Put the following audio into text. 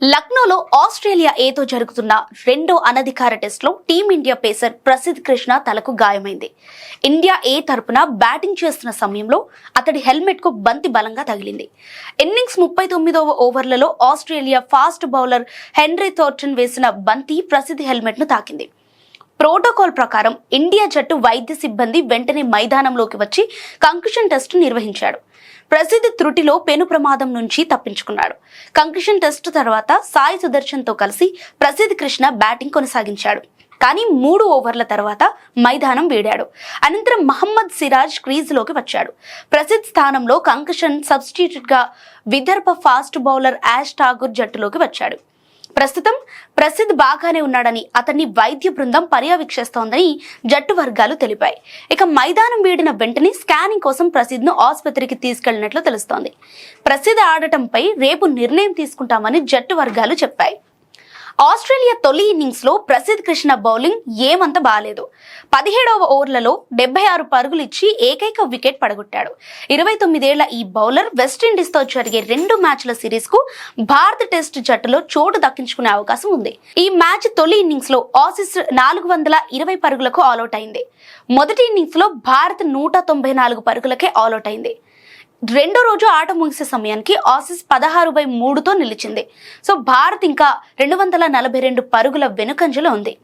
లక్నోలో ఆస్ట్రేలియా ఏతో జరుగుతున్న రెండో అనధికార టెస్ట్లో టీమిండియా పేసర్ ప్రసిద్ధ్ కృష్ణ తలకు గాయమైంది. ఇండియా ఏ తరపున బ్యాటింగ్ చేస్తున్న సమయంలో అతడి హెల్మెట్కు బంతి బలంగా తగిలింది. ఇన్నింగ్స్ ముప్పై తొమ్మిదవ ఓవర్లలో Australia fast bowler Henry Thornton వేసిన బంతి ప్రసిద్ధి హెల్మెట్ను తాకింది. ప్రోటోకాల్ ప్రకారం ఇండియా జట్టు వైద్య సిబ్బంది వెంటనే మైదానంలోకి వచ్చి కంకుషన్ టెస్ట్ నిర్వహించాడు. ప్రసిద్ధి త్రుటిలో పెను ప్రమాదం నుంచి తప్పించుకున్నాడు. కంకుషన్ టెస్ట్ తర్వాత సాయి సుదర్శన్తో కలిసి ప్రసిద్ధ్ కృష్ణ బ్యాటింగ్ కొనసాగించాడు. కానీ మూడు ఓవర్ల తర్వాత మైదానం వీడాడు. అనంతరం మహమ్మద్ సిరాజ్ క్రీజ్లోకి వచ్చాడు. ప్రసిద్ధ్ స్థానంలో కంకషన్ సబ్స్టిట్యూట్గా విదర్భ ఫాస్ట్ బౌలర్ యాష్ ఠాగూర్ జట్టులోకి వచ్చాడు. ప్రస్తుతం ప్రసిద్ధ్ బాగానే ఉన్నాడని అతన్ని వైద్య బృందం పర్యవేక్షిస్తోందని జట్టు వర్గాలు తెలిపాయి. ఇక మైదానం వీడిన వెంటనే స్కానింగ్ కోసం ప్రసిద్ధ్ను ఆసుపత్రికి తీసుకెళ్ళినట్లు తెలుస్తోంది. ప్రసిద్ధ్ ఆడటంపై రేపు నిర్ణయం తీసుకుంటామని జట్టు వర్గాలు చెప్పాయి. ఆస్ట్రేలియా తొలి ఇన్నింగ్స్లో ప్రసిద్ధ్ కృష్ణ బౌలింగ్ ఏమంత బాగాలేదు పదిహేడవ ఓవర్లలో డెబ్బై ఆరు పరుగులు ఇచ్చి ఏకైక వికెట్ పడగొట్టాడు. ఇరవై తొమ్మిదేళ్ళ ఈ బౌలర్ వెస్టిండీస్తో జరిగే రెండు మ్యాచ్ల సిరీస్కు భారత టెస్ట్ జట్టులో చోటు దక్కించుకునే అవకాశం ఉంది. ఈ మ్యాచ్ తొలి ఇన్నింగ్స్లో ఆసీస్ నాలుగు వందల ఇరవై పరుగులకు ఆల్అౌట్ అయింది. మొదటి ఇన్నింగ్స్లో భారత్ నూట తొంభై నాలుగు పరుగులకే ఆల్అౌట్ అయింది. రెండో రోజు ఆట ముగిసే సమయానికి ఆసీస్ పదహారు బై మూడుతో నిలిచింది. సో భారత్ ఇంకా రెండు వందల నలభై రెండు పరుగుల వెనుకంజలో ఉంది.